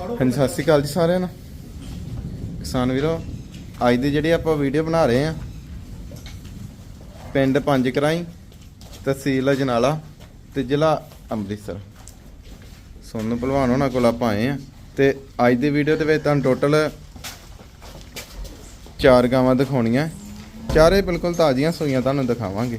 ਹਾਂਜੀ, ਸਤਿ ਸ਼੍ਰੀ ਅਕਾਲ ਜੀ ਸਾਰਿਆਂ ਨੂੰ। ਕਿਸਾਨ ਵੀਰੋ, ਅੱਜ ਦੀ ਜਿਹੜੀ ਆਪਾਂ ਵੀਡੀਓ ਬਣਾ ਰਹੇ ਆ ਪਿੰਡ ਪੰਜ ਕਰਾਈ, ਤਹਿਸੀਲ ਅਜਨਾਲਾ ਤੇ ਜ਼ਿਲ੍ਹਾ ਅੰਮ੍ਰਿਤਸਰ। ਸੋਨੂੰ ਭਲਵਾਨ ਹੋਣਾ ਕੋਲ ਆਪਾਂ ਆਏ ਆ ਤੇ ਅੱਜ ਦੀ ਵੀਡੀਓ ਦੇ ਵਿੱਚ ਤੁਹਾਨੂੰ ਟੋਟਲ ਚਾਰ ਗਾਵਾਂ ਦਿਖਾਉਣੀਆਂ। ਚਾਰੇ ਬਿਲਕੁਲ ਤਾਜ਼ੀਆਂ ਸੂਈਆਂ ਤੁਹਾਨੂੰ ਦਿਖਾਵਾਂਗੇ।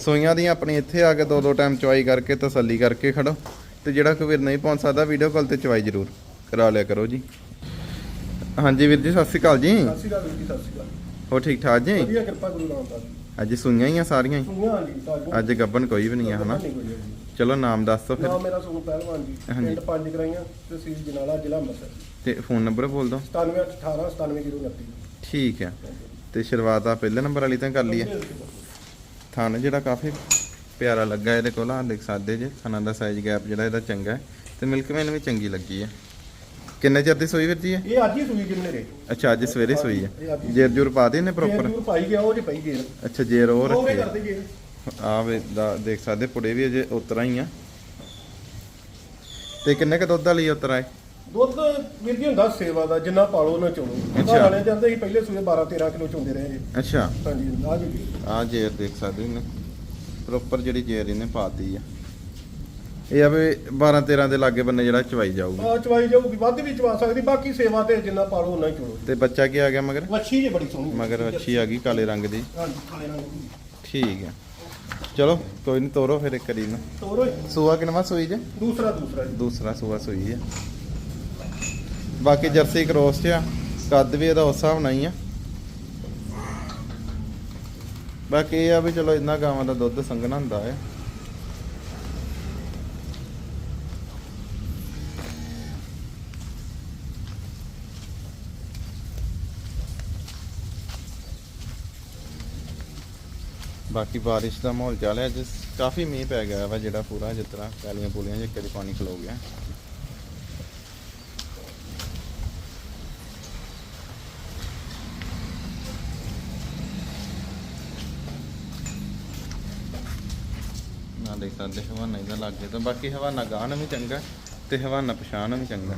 ਸੂਈਆਂ ਦੀ ਆਪਣੀ ਇੱਥੇ ਆ ਕੇ ਦੋ ਦੋ ਟਾਈਮ ਚੁਆਈ ਕਰਕੇ ਤਸੱਲੀ ਕਰਕੇ ਖੜੋ ਤੇ ਜਿਹੜਾ ਕੋਈ ਵੀਰ ਨਹੀਂ ਪਹੁੰਚ ਸਕਦਾ ਵੀਡੀਓ ਕਾਲ ਤੇ ਚੁਆਈ ਜ਼ਰੂਰ। ਕਰਾ ਲਿਆ ਕਰੋ ਜੀ। ਹਾਂਜੀ ਵੀਰ ਜੀ ਸਤਿ ਸ਼੍ਰੀ ਅਕਾਲ ਜੀ। ਸਤਿ ਸ਼੍ਰੀ ਅਕਾਲ ਵੀਰ ਜੀ ਸਤਿ ਸ਼੍ਰੀ ਅਕਾਲ। ਹੋ ਠੀਕ ਠਾਕ ਜੀ? ਵਧੀਆ ਕਿਰਪਾ ਗੁਰੂ ਰਾਮਦਾਸ ਅੱਜ ਸੂਈਆਂ ਹੀ ਆ ਸਾਰੀਆਂ ਹੀ? ਸੁਣਿਆ ਹਾਂਜੀ ਸਾਜੂ ਅੱਜ ਗੱਬਨ ਕੋਈ ਵੀ ਨਹੀਂ ਆ ਹਨਾ? ਚਲੋ ਨਾਮ ਦੱਸ ਨਾਮ ਫਿਰ। ਮੇਰਾ ਸੁਖੂ ਪਹਿਲਵਾਨ ਜੀ। ਪਿੰਡ ਪੰਜ ਗਰਾਈਆਂ ਤਹਿਸੀਲ ਜਨਾਲਾ ਜ਼ਿਲ੍ਹਾ ਅੰਮ੍ਰਿਤਸਰ। ਤੇ ਫੋਨ ਨੰਬਰ ਬੋਲ ਦਿਓ। 9718 97029 ਠੀਕ ਆ ਤੇ ਸ਼ੁਰੂਆਤ ਆ ਪਹਿਲੇ ਨੰਬਰ ਵਾਲੀ ਤਾਂ ਕਰ ਲਈਏ। ਥਣ ਜਿਹੜਾ ਕਾਫੀ ਪਿਆਰਾ ਲੱਗਾ ਇਹਦੇ ਕੋਲ ਆ ਦੇਖ ਸਕਦੇ ਜੇ। ਥਣਾਂ ਦਾ ਸਾਈਜ਼ ਗੈਪ ਜਿਹੜਾ ਇਹਦਾ ਚੰਗਾ ਹੈ। ਤੇ ਮਿਲਕ ਮੈਨ ਵੀ ਚੰਗੀ ਲੱਗੀ ਹੈ। ਕਿੰਨੇ ਚਿਰ ਦੀ ਸੋਈ ਵੀਰ ਜੀ ਇਹ? ਇਹ ਅੱਜ ਹੀ ਸੂਈ ਜਿੰਨੇ ਰੇ ਅੱਛਾ ਅੱਜ ਸਵੇਰੇ ਸੋਈ ਹੈ। ਜੇਰ ਜੁਰ ਪਾ ਦੇ ਨੇ ਪ੍ਰੋਪਰ ਪ੍ਰੋਪਰ ਪਾਈ ਗਿਆ ਉਹ ਜੇ ਪਈ ਗਏ ਅੱਛਾ ਜੇਰ ਉਹ ਉਹ ਵੀ ਰੱਖੀ ਕਰਦੇ ਗਏ ਆ ਵੇ ਦਾ ਦੇਖ ਸਕਦੇ ਪੁੜੇ ਵੀ ਅਜੇ ਉਤਰਾ ਹੀ ਆ। ਤੇ ਕਿੰਨੇ ਕ ਦੁੱਧ ਵਾਲੀ ਉਤਰਾ ਹੈ ਦੁੱਧ ਵੀਰ ਜੀ ਹੁੰਦਾ ਸੇਵਾ ਦਾ ਜਿੰਨਾ ਪਾਲੋ ਨਾ ਚੋਣੋ ਅੱਛਾ। ਘਰ ਵਾਲੇ ਜਾਂਦੇ ਸੀ ਪਹਿਲੇ ਸੂਏ 12 13 ਕਿਲੋ ਚੋਂਦੇ ਰਹੇ ਜੀ ਅੱਛਾ। ਹਾਂਜੀ ਆ ਜੀ। ਆ ਜੇਰ ਦੇਖ ਸਕਦੇ ਨੇ ਪ੍ਰੋਪਰ ਜਿਹੜੀ ਜੇਰ ਇਹਨੇ ਪਾਤੀ ਆ। ਇਹ ਆ ਵੀ 12 13 ਦੇ ਲਾਗੇ ਬੰਨੇ ਜਿਹੜਾ ਚਵਾਈ ਜਾਊਗੀ। ਆ ਚਵਾਈ ਜਾਊਗੀ ਵੱਧ ਵੀ ਚਵਾ ਸਕਦੀ ਬਾਕੀ ਸੇਵਾ ਤੇ ਜਿੰਨਾ ਪਾਲੋ ਉਹਨਾਂ ਹੀ ਚੋਣੋ ਤੇ ਬੱਚਾ ਕੀ ਆ ਗਿਆ ਮਗਰ? ਵੱਛੀ ਜੇ ਬੜੀ ਸੋਹਣੀ। ਮਗਰ ਅੱਛੀ ਆ ਗਈ ਕਾਲੇ ਰੰਗ ਦੀ। ਹਾਂਜੀ ਕਾਲੇ ਰੰਗ ਦੀ। ਠੀਕ ਹੈ ਚਲੋ ਕੋਈ ਨਹੀਂ ਤੋਰੋ ਫਿਰ ਇੱਕ ਕਰੀ ਨਾ ਤੋਰੋ ਸੂਆ ਕਿਨਵਾ ਸੂਈ ਜੇ? ਦੂਸਰਾ ਦੂਸਰਾ ਜੀ। ਦੂਸਰਾ ਸੂਆ ਸੂਈ ਹੈ ਬਾਕੀ ਜਰਸੀ ਕ੍ਰੋਸ ਚ ਆ ਕੱਦ ਵੀ ਇਹਦਾ ਉਸ ਹਿਸਾਬ ਨਾਲ ਹੀ ਆ। ਬਾਕੀ ਇਹ ਆ ਵੀ ਚਲੋ ਇੰਨਾ ਗਾਵਾਂ ਦਾ ਦੁੱਧ ਸੰਘਣਾ ਹੁੰਦਾ ਹੈ ਬਾਕੀ ਬਾਰਿਸ਼ ਦਾ ਮਾਹੌਲ ਚੱਲ ਰਿਹਾ ਅੱਜ ਕਾਫੀ ਮੀਂਹ ਪੈ ਗਿਆ ਵਾ ਜਿਹੜਾ ਪੂਰਾ, ਜਿਸ ਤਰ੍ਹਾਂ ਪੈਲੀਆਂ ਪੂਲੀਆਂ ਜਿ ਕਦੇ ਪਾਣੀ ਖਲੋ ਗਿਆ। ਨਾ ਦੇਖ ਸਕਦੇ, ਹਵਾਨਾ ਇਹਦਾ ਲੱਗੇ ਤਾਂ, ਬਾਕੀ ਹਵਾਨਾ ਗਾਣ ਵੀ ਚੰਗਾ ਤੇ ਹਵਾਨਾ ਪਛਾਣ ਵੀ ਚੰਗਾ।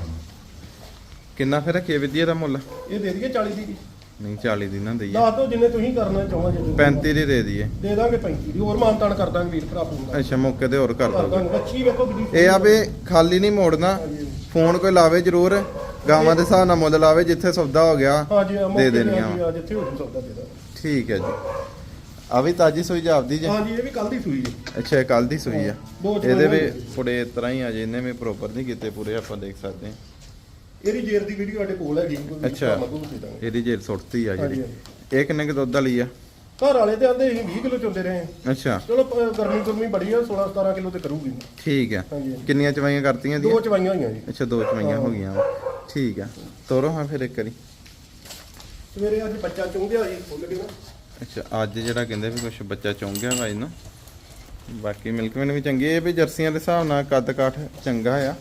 ਕਿੰਨਾ ਫਿਰ ਰੱਖੀਏ ਵਿਦਿਆ ਦਾ ਮੁੱਲ? ਇਹ ਦੇ ਦਈਏ 40 ਦੀ। ਨਹੀਂ 40 ਦੀ ਨਾ ਦਈਏ। ਦੱਸ ਦਿਓ ਜਿੰਨੇ ਤੁਸੀਂ ਕਰਨਾ ਚਾਹੋ ਜੇ 35 ਦੀ ਦੇ ਦਈਏ। ਦੇ ਦਾਂਗੇ 35 ਦੀ ਹੋਰ ਮਾਨਤਾਨ ਕਰ ਦਾਂਗੇ ਵੀਰ ਭਰਾ ਫੋਨ ਅੱਛਾ ਮੌਕੇ ਤੇ ਹੋਰ ਕਰ ਦੋਗੇ। ਬੱਚੀ ਵੇਖੋ ਇਹ ਆ ਵੀ ਖਾਲੀ ਨਹੀਂ ਮੋੜਨਾ ਫੋਨ ਕੋਈ ਲਾਵੇ ਜ਼ਰੂਰ ਗਾਵਾਂ ਦੇ ਹਿਸਾਬ ਨਾਲ ਮੁੱਲ ਲਾਵੇ ਜਿੱਥੇ ਸੌਦਾ ਹੋ ਗਿਆ ਦੇ ਦੇਣੀਆਂ। ਜਿੱਥੇ ਹੋ ਸੌਦਾ ਦੇ ਦਾਂਗੇ। ਠੀਕ ਹੈ ਜੀ। ਆ ਵੀ ਤਾਜੀ ਸੂਈ ਜਾਪਦੀ ਜੀ। ਹਾਂਜੀ ਇਹ ਵੀ ਕੱਲ ਦੀ ਸੂਈ ਹੈ। ਅੱਛਾ ਇਹ ਕੱਲ ਦੀ ਸੂਈ ਆ। ਇਹਦੇ ਵੀ। ਪੁੜੇ ਇਸ ਤਰ੍ਹਾਂ ਹੀ ਆ ਜੇ ਇਹਨੇ ਵੀ ਪ੍ਰੋਪਰ ਨਹੀਂ ਕੀਤੇ ਪੂਰੇ ਆਪਾਂ ਦੇਖ ਸਕਦੇ ਹਾਂ। ਇਹਦੀ ਜੇਰ ਦੀ ਵੀਡੀਓ ਸਾਡੇ ਕੋਲ ਹੈਗੀ ਕੋਈ ਅੱਛਾ। ਮਗੂ ਦੇ ਦਾਂਗੇ। ਇਹਦੀ ਜੇਲ ਸੁੱਟਤੀ ਆ ਜਿਹੜੀ। ਇਹ ਕਿੰਨੇ ਕੁ ਦੁੱਧ ਵਾਲੀ ਆ? ਘਰ ਵਾਲੇ ਤੇ ਆਂਦੇ ਅਸੀਂ 20 ਕਿਲੋ ਚੁੰਦੇ ਰਹੇ ਹਾਂ। ਅੱਛਾ। ਚਲੋ ਪ- ਗਰਮੀ ਗਰਮੀ ਬੜੀ ਆ 16 17 ਕਿਲੋ ਤੇ ਕਰੂਗੀ। ਠੀਕ ਆ। ਹਾਂਜੀ ਕਿੰਨੀਆਂ ਚਵਾਈਆਂ ਕਰਤੀਆਂ ਦੋ ਦੀਆਂ ਚਵਾਈਆਂ ਹੋਈਆਂ ਜੀ। ਅੱਛਾ ਦੋ ਚਵਾਈਆਂ ਹੋ। ਗਈਆਂ ਵਾ। ਠੀਕ ਆ। ਤੋਰੋ ਹਾਂ ਫਿਰ ਇੱਕ ਵਾਰੀ। ਸਵੇਰੇ ਅੱਜ ਬੱਚਾ ਚੁੰਗਿਆ ਜੀ ਫੁੱਲ ਕੇ ਨਾ ਅੱਛਾ ਅੱਜ ਜਿਹੜਾ ਕਹਿੰਦੇ ਵੀ ਕੁਝ ਬੱਚਾ ਚੁੰਗ ਗਿਆ ਵਾ ਇਹਨੂੰ। ਬਾਕੀ ਮਿਲਕਮੈਨ ਵੀ ਚੰਗੀ ਇਹ ਵੀ ਜਰਸੀਆਂ ਦੇ ਹਿਸਾਬ ਨਾਲ ਕੱਦ ਕਾਠ ਚੰਗਾ ਆ।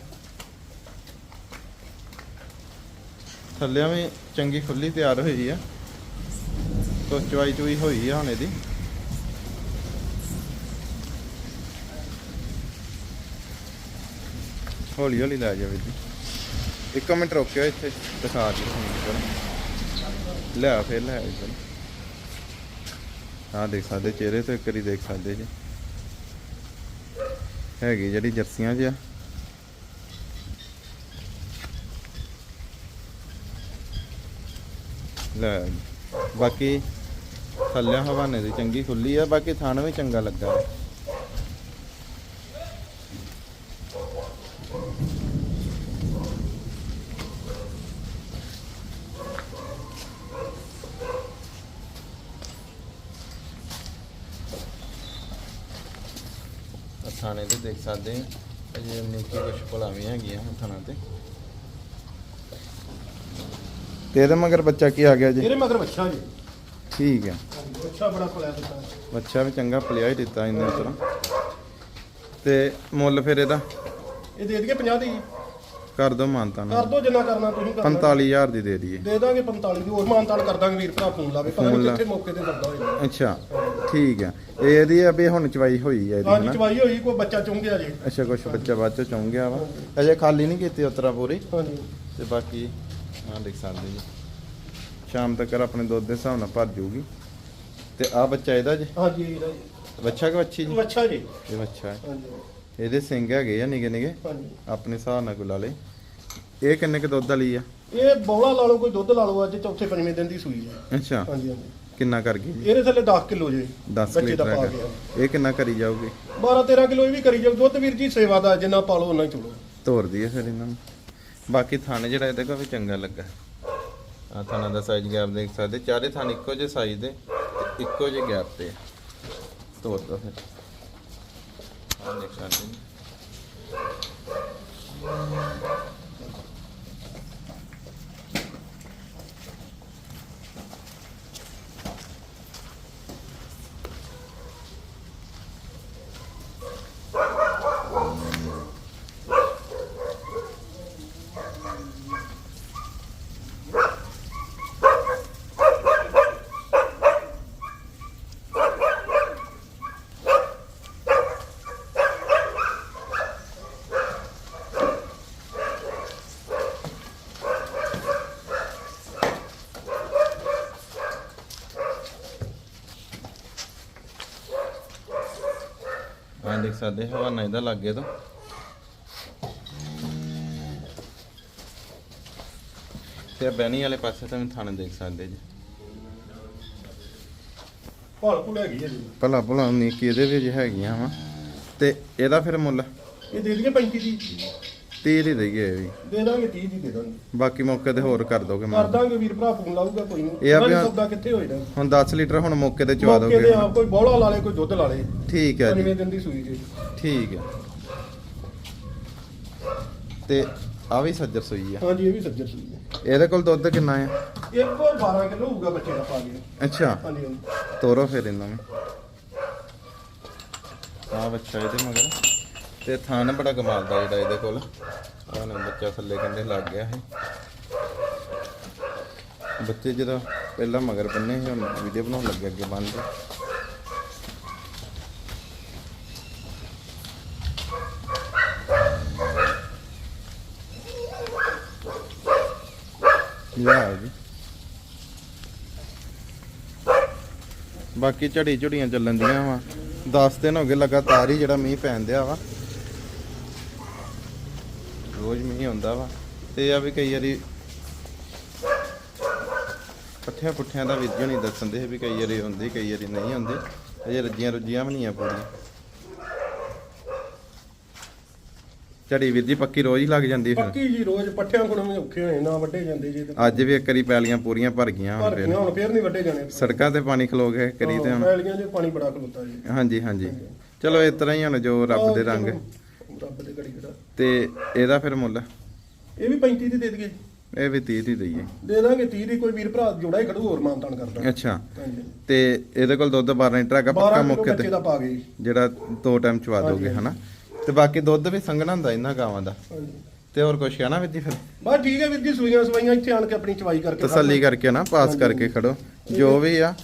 ਥੱਲਿਆਂ ਵੀ ਚੰਗੀ ਖੁੱਲੀ ਤਿਆਰ ਹੋਈ ਆ। ਤੋ ਚਵਾਈ ਚੁਈ ਹੋਈ ਆ ਹੁਣ ਇਹਦੀ। ਹੌਲੀ ਹੌਲੀ ਲੈ ਜਾਵੇ ਜੀ ਇੱਕ ਮਿੰਟ ਰੁਕਿਓ ਇੱਥੇ ਦਿਖਾ ਦੀ ਤੁਹਾਨੂੰ ਲੈ ਆ, ਫਿਰ ਲੈ ਆ ਇੱਧਰ। ਆਹ ਦੇਖ ਸਕਦੇ ਚਿਹਰੇ ਤੋਂ ਇੱਕ ਵਾਰੀ ਦੇਖ ਸਕਦੇ ਜੀ। ਹੈਗੀ ਜਿਹੜੀ ਜਰਸੀਆਂ 'ਚ ਲੈ। ਬਾਕੀ ਥੱਲੇ ਹਵਾਨੇ ਦੀ ਚੰਗੀ ਖੁੱਲੀ ਆ, ਬਾਕੀ ਥਣ ਵੀ ਚੰਗਾ ਲੱਗਾ। ਥਾਣੇ ਤੇ ਦੇਖ ਸਕਦੇ ਆ। ਅਜੇ ਨਿੱਕੀ ਕੁਛ ਭੁਲਾਵੀਆਂ ਹੈਗੀਆਂ ਥਾਣਾ ਤੇ। ਤੇ ਇਹਦੇ ਮਗਰ ਬੱਚਾ ਕੀ ਆ ਗਿਆ ਜੀ? ਇਹਦੇ ਮਗਰ ਬੱਚਾ ਜੀ। ਠੀਕ ਹੈ। ਬੱਚਾ ਬੜਾ ਫਲਿਆ ਦਿੱਤਾ। ਬੱਚਾ ਵੀ ਚੰਗਾ ਪਲਿਆ ਹੀ ਦਿੱਤਾ ਇਹਨੇ ਤਰ੍ਹਾਂ। ਤੇ ਮੁੱਲ ਫਿਰ ਇਹਦਾ? ਇਹ ਦੇ ਦਈਏ 50 ਦੀ। ਕਰ ਦੋ ਮਾਨਤਾ ਕਰ ਦੋ ਜਿੰਨਾ ਕਰਨਾ ਤੁਸੀਂ ਕਰਨਾ। 45000 ਦੀ ਦੇ ਦਈਏ। ਦੇ ਦਾਂਗੇ 45 ਦੀ ਹੋਰ ਮਾਨਤਾਨ ਕਰ ਦਾਂਗੇ ਵੀਰ ਭਰਾ ਫੋਨ ਲਾਵੇ। ਪਤਾ ਲਾ- ਕਿੱਥੇ ਮੌਕੇ ਤੇ ਕਰਦਾ ਹੋਏਗਾ ਅੱਛਾ ਠੀਕ ਆ ਇਹਦੀ ਆ ਵੀ ਹੁਣ ਚਵਾਈ ਹੋਈ ਆ ਇਹਦੀ ਹਾਂਜੀ ਹਨਾ? ਚਵਾਈ ਹੋਈ ਕੋਈ ਬੱਚਾ ਚੁੰਗ ਗਿਆ ਜੀ। ਅੱਛਾ ਕੁਛ ਬੱਚਾ ਬਾਅਦ ਚ ਚੌਂ ਗਿਆ ਵਾ। ਅਜੇ ਖਾਲੀ ਨਹੀਂ ਕੀਤੀ ਉਤਰਾ ਪੂਰੀ? ਹਾਂਜੀ। ਤੇ ਬਾਕੀ ਹਾਂ ਦੇਖ ਸਕਦੇ ਜੀ। ਸ਼ਾਮ ਤੱਕ ਆਪਣੇ ਦੁੱਧ ਦੇ ਹਿਸਾਬ ਨਾਲ ਭਰ ਜੂਗੀ। ਤੇ ਆ ਬੱਚਾ ਇਹਦਾ ਜੀ? ਹਾਂਜੀ ਇਹਦਾ ਜੀ। ਬੱਚਾ ਕਿ ਬੱਚੀ ਜੀ? ਅੱਛਾ ਜੀ। ਇਹ ਬੱਚਾ ਹੈ। ਹਾਂਜੀ। ਇਹਦੇ ਸਿੰਘ ਹੈਗੇ ਆ ਨਿਗੇ ਨਿਗੇ ਹਾਂਜੀ। ਆਪਣੇ ਹਿਸਾਬ ਨਾਲ ਗੁਲਾ ਲੇ ਇਹ ਕਿੰਨੇ ਕ ਦੁੱਧ ਵਾਲੀ ਆ? ਇਹ ਬੌਲਾ ਲਾ ਲਓ ਕੋਈ ਦੁੱਧ ਲਾ ਲਓ ਅੱਜ ਚੌਥੇ ਪੰਜਵੇਂ ਦਿਨ ਦੀ ਸੂਈ ਹੈ। ਅੱਛਾ। ਹਾਂਜੀ ਹਾਂਜੀ। ਕਿੰਨਾ ਕਰ ਗਈ ਜੀ? ਇਹਦੇ ਥੱਲੇ 10 ਕਿਲੋ ਜੇ 10 ਬੱਚੇ ਦਾ ਲੀਟਰ ਪਾ ਹੈਗਾ ਗਿਆ। ਇਹ ਕਿੰਨਾ ਕਰੀ ਜਾਊਗੀ? 12 13 ਕਿਲੋ ਇਹ ਵੀ ਕਰੀ ਜਾਓ ਦੁੱਧ ਵੀਰ ਜੀ ਸੇਵਾ ਦਾ ਜਿੰਨਾ ਪਾਲੋ ਉਹਨਾਂ ਹੀ ਚਲੋ। ਤੋਰ ਦਈਏ ਫਿਰ ਇਹਨਾਂ ਨੂੰ। ਬਾਕੀ ਥਾਣੇ ਜਿਹੜਾ ਇਹਦੇ ਕੋਲ ਚੰਗਾ ਲੱਗਾ। ਆ ਥਾਣਾ ਦਾ ਸਾਈਜ਼ ਗੈਪ ਦੇਖ ਸਕਦੇ। ਚਾਰੇ ਥਾਣੇ ਇੱਕੋ ਜਿਹੇ ਸਾਈਜ਼ ਦੇ ਤੇ ਇੱਕੋ ਜਿਹੇ ਗੈਪ ਤੇ ਆ। ਦੋ ਫਿਰ। ਆ ਦੇਖ ਸਕਦੇ ਦੇਖ ਸਕਦੇ ਹਵਾਨਾ ਇਹਦਾ ਲੱਗੇ ਤੋਂ। ਤੇ ਬੈਣੀ ਵਾਲੇ ਪਾਸੇ ਤੋਂ ਵੀ ਥਣ ਦੇਖ ਸਕਦੇ ਜੀ। ਭਾਲ ਭੁਲ ਹੈਗੀ ਹੈ ਜੀ। ਭਲਾ ਭਲਾ ਨੀਕੀ ਇਹਦੇ ਵਿੱਚ ਹੈਗੀਆਂ ਵਾ। ਤੇ ਇਹਦਾ ਫਿਰ ਮੁੱਲ? ਇਹ ਦੇ ਦਈਏ 35 ਦੀ 30 ਦੀ ਦਈਏ ਵੀ। ਦੇ ਦਾਂਗੇ 30 ਦੀ ਦੇ ਦਾਂਗੇ। ਬਾਕੀ ਮੌਕੇ ਤੇ ਹੋਰ ਕਰ ਦੋਗੇ ਕਰ ਮਾਨ। ਦਾਂਗੇ ਵੀਰ ਭਰਾ ਫੋਨ ਲਾਊਗਾ ਕੋਈ ਨਹੀਂ। ਇਹ ਆ ਵੀ- ਸੌਦਾ ਕਿੱਥੇ ਹੋਏਗਾ ਹੁਣ 10 ਲੀਟਰ ਹੁਣ ਮੌਕੇ ਤੇ ਚਵਾ ਮੌਕੇ ਤੇ ਆਪ ਕੋਈ ਬੋਲਾ ਲਾ ਲੇ ਕੋਈ ਦੁੱਧ ਲਾ ਲੇ। ਠੀਕ ਹੈ ਜੀ। ਦਿਨ ਦੀ ਸੂਈ ਜੀ। ਠੀਕ ਹੈ ਤੇ ਆ ਵੀ ਸੱਜਰ ਸੂਈ ਆ। ਹਾਂਜੀ ਇਹ ਵੀ ਸੱਜਰ ਸੂਈ ਹੈ ਇਹਦੇ ਕੋਲ ਦੁੱਧ ਕਿੰਨਾ ਆ? ਇੱਕ ਕੋ 12 ਕਿਲੋ ਹੋਊਗਾ ਬੱਚੇ ਦਾ ਪਾ ਗਿਆ ਅੱਛਾ। ਹਾਂਜੀ ਹਾਂਜੀ। ਤੋਰੋ ਫਿਰ ਇਹਨਾਂ ਨੂੰ। ਆ ਬੱਚਾ ਇਹਦੇ ਮਗਰ। ਤੇ ਥਾਨ ਬੜਾ ਕਮਾਲ ਦਾ ਜਿਹੜਾ ਇਹਦੇ ਕੋਲ। ਆਹ ਬੱਚਾ ਥੱਲੇ ਕਹਿੰਦੇ ਲੱਗ ਗਿਆ ਹੈ ਬੱਚੇ ਜਦੋਂ ਪਹਿਲਾਂ ਮਗਰ ਬੰਨੇ ਸੀ, ਹੁਣ ਵੀਡੀਓ ਬਣਾਉਣ ਲੱਗੇ ਅੱਗੇ ਬੰਨ ਕੇ। ਲਿਆਓ ਜੀ। ਬਾਕੀ ਝੜੀ ਝੜੀਆਂ ਚੱਲਣ ਦੀਆਂ ਵਾ। 10 ਦਿਨ ਹੋ ਗਏ ਲਗਾਤਾਰ ਹੀ ਜਿਹੜਾ ਮੀਂਹ ਪੈਣ ਦਿਆ ਵਾ। ਰੋਜ਼ ਮੀਂਹ ਹੁੰਦਾ ਵਾ। ਤੇ ਆ ਵੀ ਕਈ ਵਾਰੀ ਪੱਠਿਆਂ ਪੁੱਠਿਆਂ ਦਾ ਵਿਧਿਓ ਨਹੀਂ ਦੱਸਦੇ ਵੀ ਕਈ ਵਾਰੀ ਹੁੰਦੀ ਕਈ ਵਾਰੀ ਨਹੀਂ ਹੁੰਦੀ। ਅਜੇ ਰੱਜੀਆਂ ਰੁੱਜੀਆਂ ਵੀ ਨਹੀਂ ਆ ਪੂਰੀਆਂ। ਝੜੀ ਵਿਧੀ ਪੱਕੀ ਰੋਜ਼ ਹੀ ਲੱਗ ਜਾਂਦੀ ਫਿਰ। ਪੱਕੀ ਜੀ ਰੋਜ਼ ਪੱਠਿਆਂ ਕੋਲੋਂ ਵੀ ਔਖੇ ਹੋਏ ਨਾ ਵੱਡੇ ਜਾਂਦੇ ਜੀ ਅੱਜ ਵੀ ਇੱਕ ਵਾਰੀ ਪੈਲੀਆਂ ਪੂਰੀਆਂ ਭਰ ਗਈਆਂ ਹੁਣ ਫਿਰ। ਹੁਣ ਫੇਰ ਨਹੀਂ ਵੱਡੇ ਜਾਣੇ। ਸੜਕਾਂ ਤੇ ਪਾਣੀ ਖਲੋ ਗਿਆ ਕਰੀ ਤੇ ਹੁਣ। ਪੈਲੀਆਂ 'ਚ ਪਾਣੀ ਬੜਾ ਖਲੋਤਾ ਜੀ। ਹਾਂਜੀ ਹਾਂਜੀ। ਚਲੋ ਇਸ ਤਰ੍ਹਾਂ ਹੀ ਹੁਣ ਜੋ ਰੱਬ ਦੇ ਰੰਗ। ਰੱਬ ਦੇ ਘੜੀ ਘੜਾ ਤੇ ਇਹਦਾ ਫਿਰ ਮੁੱਲ? ਇਹ ਵੀ 35 ਦੀ ਦੇ ਦਈਏ ਇਹ ਵੀ 30 ਦੀ ਦਈਏ। ਦੇ ਦਾਂਗੇ 30 ਦੀ ਕੋਈ ਵੀਰ ਭਰਾ ਜੋੜਾ ਹੀ ਖੜੂ ਹੋਰ ਮਾਨਤਾਨ ਕਰਦਾ। ਅੱਛਾ। ਹਾਂਜੀ। ਤੇ ਇਹਦੇ ਕੋਲ ਦੁੱਧ 12 ਲੀਟਰ ਹੈਗਾ 12 ਪੱਕਾ ਕਿਲੋ ਮੌਕੇ ਬੱਚੇ ਤੇ ਦਾ ਪਾ ਗਏ। ਜੀ। ਜਿਹੜਾ ਦੋ ਟਾਈਮ ਚਵਾ ਦੋਗੇ। ਹਨਾ? ਤੇ ਬਾਕੀ ਦੁੱਧ ਵੀ ਸੰਘਣਾ ਹੁੰਦਾ ਇਹਨਾਂ ਗਾਵਾਂ ਦਾ। ਹਾਂਜੀ। ਤੇ ਹੋਰ ਕੁਛ ਕਹਿਣਾ ਜੀ ਫਿਰ? ਬਸ ਠੀਕ ਹੈ ਵੀਰ ਜੀ ਸੂਈਆਂ ਸਵਾਈਆਂ ਇੱਥੇ ਆਣ ਕੇ ਆਪਣੀ ਚਵਾਈ ਕਰਕੇ ਤਸੱਲੀ ਕਰਕੇ ਨਾ ਪਾਸ। ਕਰਕੇ ਖੜੋ। ਜੋ ਵੀ ਆ।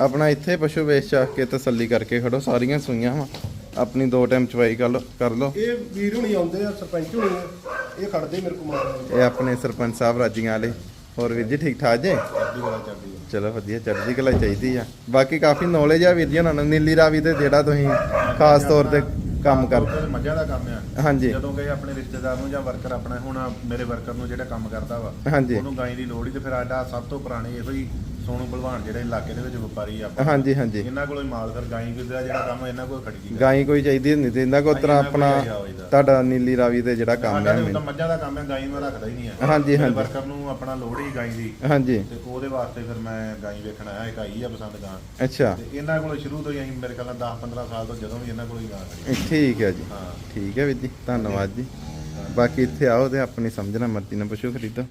ਆਪਣਾ ਇੱਥੇ ਪਸ਼ੂ ਵੇਚ ਚਾਹ ਕੇ ਤਸੱਲੀ ਕਰਕੇ ਖੜੋ ਸਾਰੀਆਂ ਸੂਈਆਂ ਵਾ। ਆਪਣੀ ਦੋ ਟਾਈਮ ਚਵਾਈ ਕਰ ਲਓ ਕਰ ਲਓ। ਇਹ ਵੀਰ ਹੁਣੀ ਆਉਂਦੇ ਆ ਸਰਪੰਚ ਹੁਣੀ ਇਹ ਖੜਦੇ ਮੇਰੇ ਕੋਲ ਮਾਰ ਇਹ ਆਪਣੇ ਸਰਪੰਚ ਸਾਹਿਬ ਰਾਜੀਆਂ ਵਾਲੇ। ਹੋਰ ਵੀਰ ਜੀ ਠੀਕ ਠਾਕ ਜੇ? ਚਲੋ ਵਧੀਆ ਚੜ੍ਹਦੀ ਕਲਾ ਚਾਹੀਦੀ ਆ। ਬਾਕੀ ਕਾਫੀ ਨੌਲੇਜ ਆ ਵੀਰ ਜੀ ਉਹਨਾਂ ਨੂੰ ਨੀਲੀ ਰਾਵੀ ਤੇ ਜਿਹੜਾ ਤੁਸੀਂ ਖਾਸ ਤੌਰ ਤੇ ਕੰਮ ਕਰਦੇ ਮੱਝਾਂ ਦਾ ਕੰਮ ਆ। ਹਾਂਜੀ। ਜਦੋਂ ਕਹੇ ਆਪਣੇ ਰਿਸ਼ਤੇਦਾਰ ਨੂੰ ਜਾਂ ਵਰਕਰ ਆਪਣਾ ਹੁਣ ਮੇਰੇ ਵਰਕਰ ਨੂੰ ਜਿਹੜਾ ਕੰਮ ਕਰਦਾ ਵਾ ਉਹਨੂੰ ਗਾਈ ਦੀ ਲੋੜ ਹੀ ਤੇ ਫਿਰ ਆਡਾ ਸਭ ਤੋਂ ਪੁਰਾਣੇ ਇਹੋ ਹੀ ਸੋਨੂ ਭਲਵਾਨ ਜਿਹੜੇ ਇਲਾਕੇ ਦੇ ਵਿੱਚ ਵਪਾਰੀ ਆ ਹਾਂਜੀ ਹਾਂਜੀ। ਇਹਨਾਂ ਕੋਲੋਂ ਹੀ ਮਾਲ ਫਿਰ ਗਾਈ ਦਾ ਜਿਹੜਾ ਕੰਮ ਇਹਨਾਂ ਕੋਲ ਖੜੀ ਦੀ ਗਾਈ ਕੋਈ ਚਾਹੀਦੀ ਨਹੀਂ ਤੇ ਇਹਨਾਂ ਕੋ ਤਰ੍ਹਾਂ ਆਪਣਾ ਹੀ। ਤੁਹਾਡਾ ਨੀਲੀ ਰਾਵੀ ਤੇ ਜਿਹੜਾ ਕੰਮ ਹੈ ਮੈਨੂੰ ਮੱਝਾਂ ਦਾ ਕੰਮ ਹੈ ਗਾਈ ਮੈਂ ਰੱਖਦਾ ਹੀ ਨਹੀਂ ਆ। ਹਾਂਜੀ, ਹਾਂਜੀ। ਵਰਕਰ ਨੂੰ ਆਪਣਾ ਲੋੜ ਹੀ ਗਾਈ ਦੀ। ਹਾਂਜੀ। ਤੇ ਉਹਦੇ ਵਾਸਤੇ ਫਿਰ ਮੈਂ ਗਾਈ ਵੇਖਣ ਆਇਆ ਇੱਕ ਆਈ ਆ ਪਸੰਦ ਗਾਂ। ਅੱਛਾ। ਤੇ ਇਹਨਾਂ ਕੋਲ ਸ਼ੁਰੂ ਤੋਂ ਹੀ ਅਸੀਂ ਮੇਰੇ ਖਿਆਲ ਨਾਲ 10 15 ਸਾਲ ਤੋਂ ਜਦੋਂ ਵੀ ਇਹਨਾਂ ਕੋਲ ਹੀ ਗਾਂ ਖੜੀ ਠੀਕ ਹੈ ਜੀ। ਹਾਂ। ਠੀਕ ਹੈ ਵੀਰ ਜੀ ਧੰਨਵਾਦ ਜੀ। ਬਾਕੀ ਇੱਥੇ ਆਓ ਤੇ ਆਪਣੀ ਸਮਝਣਾ ਮਰਜ਼ੀ ਨਾਲ ਪਸ਼ੂ ਖਰੀਦੋ।